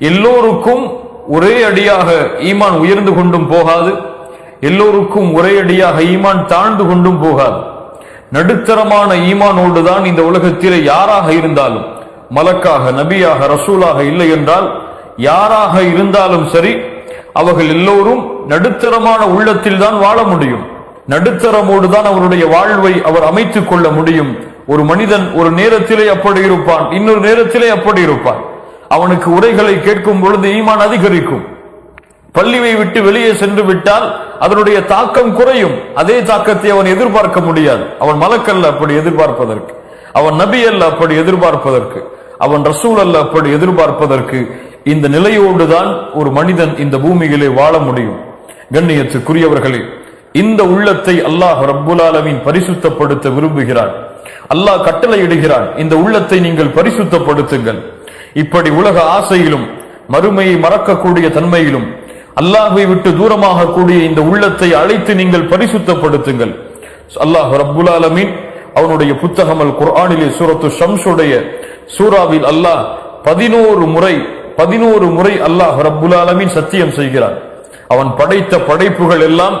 எல்லோருக்கும் ஒரே அடியாக ஈமான் உயர்ந்து கொண்டும் போகாது. எல்லோருக்கும் ஒரே அடியாக ஈமான் தாழ்ந்து கொண்டும் போகாது. நடுத்தரமான ஈமானோடு தான் இந்த உலகத்திலே யாராக இருந்தாலும் மலக்காக நபியாக ரசூலாக இல்லை என்றால் யாராக இருந்தாலும் சரி அவர்கள் எல்லோரும் நடுத்தரமான உள்ளத்தில் தான் வாழ முடியும். நடுத்தரமோடு தான் அவருடைய வாழ்வை அவர் அமைத்துக் கொள்ள முடியும். ஒரு மனிதன் ஒரு நேரத்திலே அப்படி இருப்பான் இன்னொரு நேரத்திலே அப்படி இருப்பான். அவனுக்கு உரைகளை கேட்கும் பொழுது ஈமான் அதிகரிக்கும். பள்ளியை விட்டு வெளியே சென்று விட்டால் அதனுடைய தாக்கம் குறையும். அதே தாக்கத்தை அவன் எதிர்பார்க்க முடியாது. அவன் மலக்கல்ல அப்படி எதிர்பார்ப்பதற்கு. அவன் நபி அல்ல அப்படி எதிர்பார்ப்பதற்கு. அவன் ரசூல் அல்ல அப்படி எதிர்பார்ப்பதற்கு. இந்த நிலையோடு தான் ஒரு மனிதன் இந்த பூமியிலே வாழ முடியும். கண்ணியத்துக்குரியவர்களே இந்த உள்ளத்தை அல்லாஹ் ரப்புலாலமின் பரிசுத்தப்படுத்த விரும்புகிறான். அல்லாஹ் கட்டளையிடுகிறான் இந்த உள்ளத்தை நீங்கள் பரிசுத்தப்படுத்துங்கள். இப்படி உலக ஆசையிலும் மறுமையை மறக்கக்கூடிய தன்மையிலும் அல்லாஹை விட்டு தூரமாக கூடிய இந்த உள்ளத்தை அழைத்து நீங்கள் பரிசுத்தப்படுத்துங்கள். அல்லாஹ் ரப்புல் ஆலமின் அவனுடைய புத்தகமல் குர்ஆனிலே சூரத்து ஷம்ஷுடைய சூராவில் அல்லாஹ் பதினோரு முறை பதினோரு முறை அல்லாஹ் ரப்புல் ஆலமின் சத்தியம் செய்கிறான். அவன் படைத்த படைப்புகள் எல்லாம்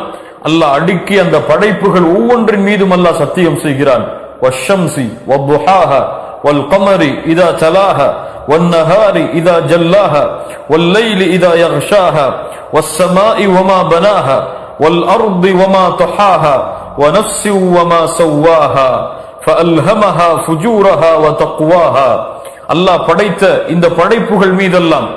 அல்லாஹ் அடுக்கி அந்த படைப்புகள் ஒவ்வொன்றின் மீதும் அல்லாஹ் சத்தியம் செய்கிறான். வஷம்சி வல் கமரி இதா சலாஹ والنهار إذا جلاها والليل إذا يغشاها والسماء وما بناها والأرض وما طحاها ونفس وما سواها فألهمها فجورها وتقواها அல்லாஹ் படைத்த இந்த படைப்புகள் மீதெல்லாம்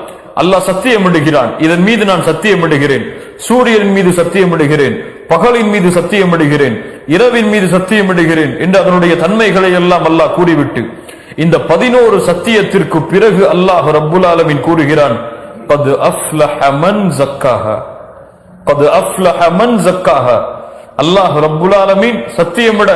அல்லாஹ் சத்தியமிடுகிறான் இதன் மீது நான் சத்தியமிடுகிறேன் சூரியன் மீது சத்தியமிடுகிறேன் பகலின் மீது சத்தியமிடுகிறேன் இரவின் மீது சத்தியமிடுகிறேன் என்று அதனுடைய தன்மைகளை எல்லாம் அல்லாஹ் கூறிவிட்டு இந்த பதினோரு சத்தியத்திற்கு பிறகு அல்லாஹ் ரப்புல் ஆலமீன் கூறுகிறான் பது அஃப்லஹ மன் பது அஃப்லஹ மன் அல்லாஹ் ரப்புல் ஆலமீன் சத்தியமிட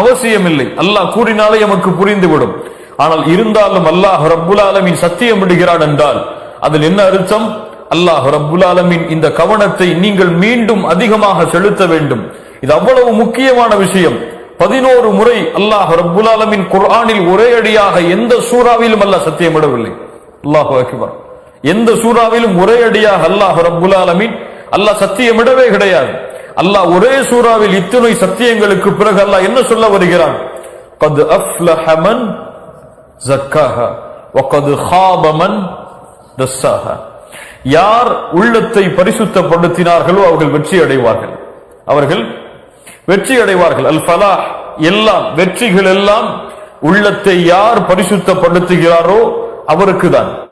அவசியமில்லை. அல்லாஹ் கூறினாலே எமக்கு புரிந்துவிடும். ஆனால் இருந்தாலும் அல்லாஹ் ரப்புல் ஆலமீன் சத்தியமிடுகிறான் என்றால் அதில் என்ன அர்த்தம்? அல்லாஹ் ரப்புல் ஆலமீன் இந்த கவனத்தை நீங்கள் மீண்டும் அதிகமாக செலுத்த வேண்டும். இது அவ்வளவு முக்கியமான விஷயம். பதினோரு முறை அல்லாஹ் ரப்புல் ஆலமின் குர்ஆனில் ஒரே அடியாக எந்த சூறாவிலும் அல்லாஹ் சத்தியமிடவில்லை அல்லாஹு அக்பர். எந்த சூறாவிலும் ஒரே அடியாக அல்லாஹ் ரப்புல் ஆலமின் அல்லாஹ் சத்தியமிடவே கிடையாது. அல்லாஹ் ஒரே சூறாவில் இத்தனை சத்தியங்களுக்கு பிறகு அல்லாஹ் என்ன சொல்ல வருகிறான்? கத் அஃப்லஹ மன் ஜக்காஹா வகத் ஹாப மன் தஸ்ஸாஹா யார் உள்ளத்தை பரிசுத்தப்படுத்தினார்களோ அவர்கள் வெற்றி அடைவார்கள். அவர்கள் வெற்றி அடைவார்கள் அல் ஃபலாஹ் எல்லாம் வெற்றிகள் எல்லாம் உள்ளத்தை யார் பரிசுத்தப்படுத்துகிறாரோ அவருக்கு தான்